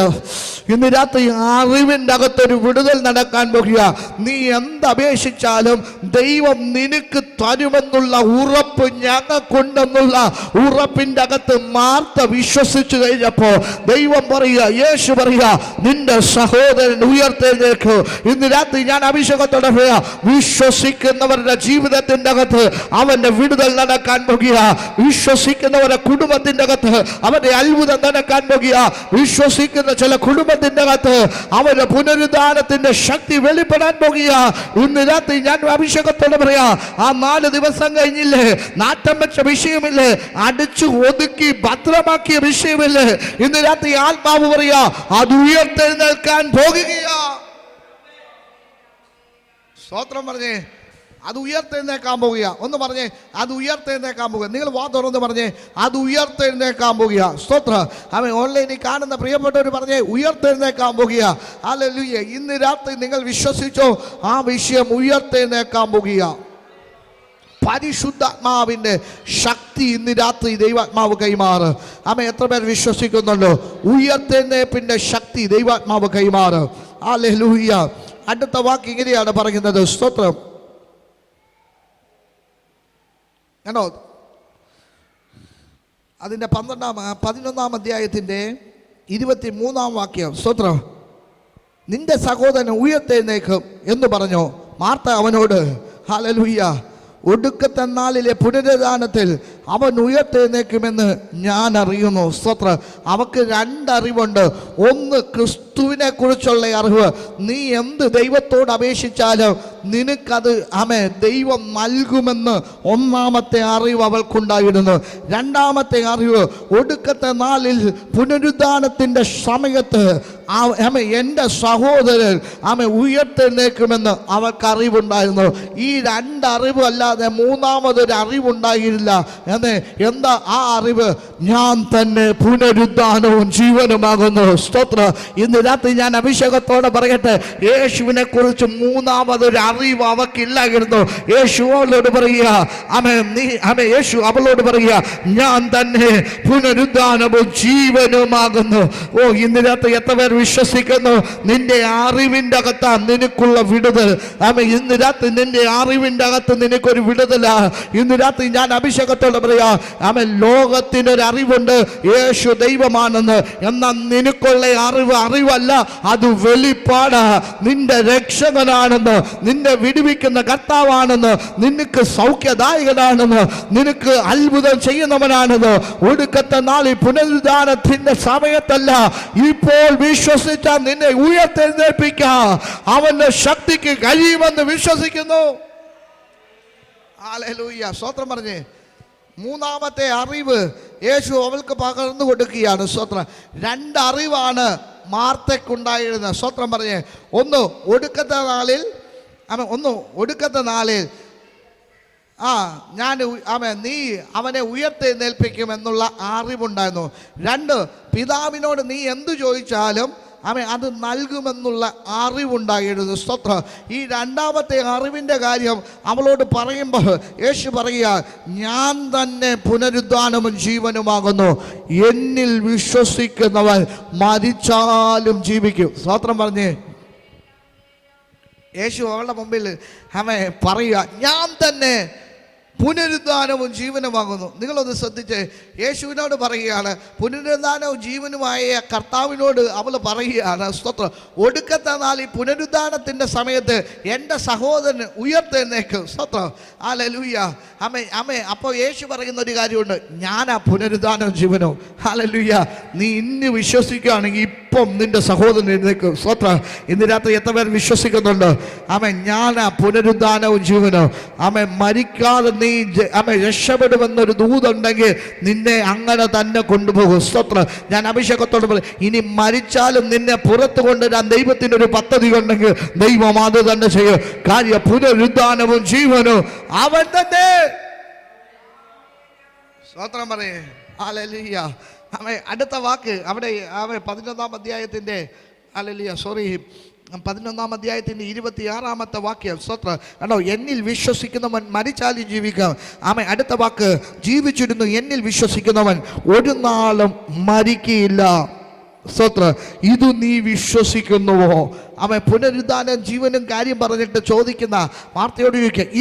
Speaker 1: ഇന്ന് രാത്രി അറിവിന്റെ അകത്തൊരു വിടുതൽ നടക്കാൻ പോകുക. നീ എന്ത് അപേക്ഷിച്ചാലും ദൈവം നിനക്ക് തരുമെന്നുള്ള ഉറപ്പ് ഞങ്ങൾക്കുണ്ടെന്നുള്ള ഉറപ്പിന്റെ അകത്ത് മാർത്ത വിശ്വസിച്ചു കഴിഞ്ഞപ്പോൾ ദൈവം പറയുക യേശു പറയുക നിന്റെ സഹോദരൻ ഉയർത്തെഴുന്നേക്ക് ഇന്ന് രാത്രി ഞാൻ അഭിഷേകത്തോടെ പറയാ വിശ്വസിക്കുന്നവരുടെ ജീവിതത്തിന്റെ അകത്ത് അവന്റെ വിടുതൽ നടക്കാൻ പോകുക. വിശ്വസിക്കുന്നവരുടെ കുടുംബത്തിന്റെ അകത്ത് അവന്റെ അത്ഭുതം നടക്കാൻ പോകുക. വിശ്വസിക്കുന്ന ചില കുടുംബത്തിന്റെ അകത്ത് അവന്റെ പുനരുദ്ധാനത്തിന്റെ ശക്തി വെളിപ്പെടാൻ പോകുക. ഇന്ന് രാത്രി ഞാൻ അഭിഷേകത്തോടെ പറയാ ആ നാല് ദിവസം കഴിഞ്ഞില്ലേ. നാട്ടം വെച്ച വിഷയമില്ലേ അടിച്ചു ഒതുക്കി ഭദ്രമാക്കിയ വിഷയമില്ലേ ഇന്ന് രാത്രി ആത്മാവ് പറയാ അത് ഉയർത്തെഴുന്നേൽക്കാൻ പോകുകയാ. സ്തോത്രം പറഞ്ഞേ അത് ഉയർത്തെഴുന്നേക്കാൻ പോകുക ഒന്ന് പറഞ്ഞേ അത് ഉയർത്തെഴുന്നേക്കാൻ പോകുക. നിങ്ങൾ വാ തുറന്ന് പറഞ്ഞേ അത് ഉയർത്തെഴുന്നേക്കാൻ പോകുക സ്തോത്ര. അവൻ ഓൺലൈനിൽ കാണുന്ന പ്രിയപ്പെട്ടവർ പറഞ്ഞേ ഉയർത്തെഴുന്നേക്കാൻ പോകുക അല്ലെ ഇന്ന് രാത്രി നിങ്ങൾ വിശ്വസിച്ചോ ആ വിഷയം ഉയർത്തെഴുന്നേക്കാൻ പോകുക പരിശുദ്ധാത്മാവിന്റെ ശക്തി ഇന്ന് രാത്രി ദൈവാത്മാവ് കൈമാറ്. അമ്മ എത്ര പേർ വിശ്വസിക്കുന്നുണ്ടോ? ഉയർത്തെഴുന്നേപ്പിന്റെ ശക്തി ദൈവാത്മാവ് കൈമാറ്. ആ ലൂഹിയ അടുത്ത വാക്ക് ഇങ്ങനെയാണ് പറയുന്നത്. സ്തോത്രം. കണ്ടോ? അതിന്റെ പന്ത്രണ്ടാം പതിനൊന്നാം അധ്യായത്തിന്റെ ഇരുപത്തി മൂന്നാം വാക്യം. സ്തോത്രം. നിന്റെ സഹോദരൻ ഉയർത്തെഴുന്നേക്കും എന്ന് പറഞ്ഞു? മാർത്ത അവനോട് ഹാലലുയ്യ ഒടുക്കത്തെ നാളിലെ പുനരുദ്ധാനത്തിൽ അവൻ ഉയർത്തെഴുന്നേക്കുമെന്ന് ഞാൻ അറിയുന്നു. സ്വത്ര അവക്ക് രണ്ടറിവുണ്ട്. ഒന്ന് ക്രിസ്തുവിനെ കുറിച്ചുള്ള അറിവ്. നീ എന്ത് ദൈവത്തോട് അപേക്ഷിച്ചാലും നിനക്കത് ആമേ ദൈവം നൽകുമെന്ന് ഒന്നാമത്തെ അറിവ് അവൾക്കുണ്ടായിരുന്നു. രണ്ടാമത്തെ അറിവ് ഒടുക്കത്തെ നാളിൽ പുനരുദ്ധാനത്തിന്റെ സമയത്ത് ആ അമ്മ എന്റെ സഹോദരൻ അമ്മ ഉയർത്തെഴുന്നേക്കുമെന്ന് അവൾക്ക് അറിവുണ്ടായിരുന്നു ഈ രണ്ടറിവ് അല്ലാതെ മൂന്നാമതൊരു അറിവുണ്ടായിരുന്നില്ല. എന്ന് എന്താ ആ അറിവ്? ഞാൻ തന്നെ പുനരുദ്ധാനവും ജീവനുമാകുന്നു. സ്തോത്ര. ഇന്ന് രാത്രി ഞാൻ അഭിഷേകത്തോടെ പറയട്ടെ യേശുവിനെ കുറിച്ച് മൂന്നാമതൊരു അറിവ് അവക്കില്ലായിരുന്നു. യേശു അവളോട് പറയുക അമേ നീ അമേ യേശു അവളോട് പറയുക ഞാൻ തന്നെ പുനരുദ്ധാനവും ജീവനുമാകുന്നു. ഓ ഇന്നിനകത്ത് എത്ര പേർ വിശ്വസിക്കുന്നു? നിന്റെ അറിവിന്റെ അകത്താ നിനക്കുള്ള വിടുതൽ. അമേ ഇന്ന് രാത്രി നിന്റെ അറിവിന്റെ അകത്ത് നിനക്കൊരു വിടുതലാ. ഇന്ന് രാത്രി ഞാൻ അഭിഷേകത്തോടെ പറയാ അമേ ലോകത്തിനൊരു അറിവുണ്ട് യേശു ദൈവമാണെന്ന്. എന്നാൽ നിനക്കുള്ള അറിവ് അറിവ് അറിവല്ല അത് വെളിപ്പാട്. നിന്റെ രക്ഷകനാണെന്ന് നിന്നെ വിടുവിക്കുന്ന കർത്താവാണെന്ന് നിനക്ക് സൗഖ്യദായകനാണെന്ന് നിനക്ക് അത്ഭുതം ചെയ്യുന്നവനാണെന്ന് ഒടുക്കത്തെ നാളിൽ പുനരുദ്ധാനത്തിന്റെ സമയത്തല്ല. ഇപ്പോൾ വിശ്വസിച്ച നിന്നെ ഉയർത്തെഴുന്നേൽപ്പിക്കാം. അവന്റെ ശക്തിക്ക് കഴിയുമെന്ന് വിശ്വസിക്കുന്നു. ഹല്ലേലൂയ സ്തോത്രം പറഞ്ഞേ. മൂന്നാമത്തെ അറിവ് യേശു അവൾക്ക് പകർന്നു കൊടുക്കുകയാണ്. സ്വത്രം രണ്ട് അറിവാണ് മാർത്തക്കുണ്ടായിരുന്നത് സ്വത്രം പറഞ്ഞ് ഒന്ന് ഒടുക്കത്തെ നാളിൽ അവൻ ഒന്ന് ഒടുക്കത്തെ നാളിൽ ആ ഞാൻ അവൻ നീ അവനെ ഉയർത്തെഴുന്നേൽപ്പിക്കുമെന്നുള്ള അറിവുണ്ടായിരുന്നു. രണ്ട് പിതാവിനോട് നീ എന്തു ചോദിച്ചാലും അവൻ അത് നൽകുമെന്നുള്ള അറിവുണ്ടായിരുന്നു. സ്തോത്രം. ഈ രണ്ടാമത്തെ അറിവിന്റെ കാര്യം അവളോട് പറയുമ്പോൾ യേശു പറയുക ഞാൻ തന്നെ പുനരുദ്ധാനവും ജീവനുമാകുന്നു. എന്നിൽ വിശ്വസിക്കുന്നവൻ മരിച്ചാലും ജീവിക്കും. സ്തോത്രം പറഞ്ഞേ. യേശു അവളുടെ മുമ്പിൽ അവൻ പറയുക ഞാൻ തന്നെ പുനരുദ്ധാനവും ജീവനുമാകുന്നു നിങ്ങളൊന്ന് ശ്രദ്ധിച്ച് യേശുവിനോട് പറയുകയാണ് പുനരുദ്ധാനവും ജീവനുമായ കർത്താവിനോട് അവൾ പറയുകയാണ്. സ്തോത്രം. ഒടുക്കത്തെ നാൾ ഈ പുനരുദ്ധാനത്തിന്റെ സമയത്ത് എന്റെ സഹോദരൻ ഉയർത്തെഴുന്നേക്കും സ്തോത്രം. ആ ലലൂയ അമ്മേ അമ്മേ അപ്പോൾ യേശു പറയുന്ന ഒരു കാര്യമുണ്ട്. ഞാനാ പുനരുദ്ധാനവും ജീവനവും ഹാലലൂയ നീ ഇന്ന് വിശ്വസിക്കുകയാണെങ്കിൽ ഇപ്പം നിന്റെ സഹോദരൻ എഴുന്നേക്കും സ്തോത്രം. ഇന്ന് രാത്രി എത്ര പേർ വിശ്വസിക്കുന്നുണ്ട്? അമ്മ ഞാനാ പുനരുദ്ധാനവും ജീവനവും അമ്മ മരിക്കാതെ നീ ജ- അമ്മ രക്ഷപ്പെടുമെന്നൊരു ദൂതുണ്ടെങ്കിൽ നിന്നെ അങ്ങനെ തന്നെ കൊണ്ടുപോകും. സ്തോത്രം. ഞാൻ അഭിഷേകത്തോട് പറയും ഇനി മരിച്ചാലും നിന്നെ പുറത്ത് കൊണ്ടുവരാൻ ദൈവത്തിന്റെ ഒരു പദ്ധതി ഉണ്ടെങ്കിൽ ദൈവം അത് തന്നെ ചെയ്യും. കാര്യം പുനരുദ്ധാനവും ജീവനും അവൻ തന്നെ. സ്തോത്രം പറയേ. അലലിയ അടുത്ത വാക്ക് അവിടെ അവ പതിനൊന്നാം അധ്യായത്തിന്റെ അലലിയ സോറി പതിനൊന്നാം അധ്യായത്തിന്റെ ഇരുപത്തിയാറാമത്തെ വാക്യം സ്വത്ര കണ്ടോ എന്നിൽ വിശ്വസിക്കുന്നവൻ മരിച്ചാലും ജീവിക്കാം. ആമ അടുത്ത വാക്ക് ജീവിച്ചിരുന്നു എന്നിൽ വിശ്വസിക്കുന്നവൻ ഒരു നാളും മരിക്കില്ല സ്വത്ര ഇത് നീ വിശ്വസിക്കുന്നുവോ? അവൻ പുനരുദ്ധാനം ജീവനും കാര്യം പറഞ്ഞിട്ട് ചോദിക്കുന്ന വാർത്തയോട് ചോദിക്കുക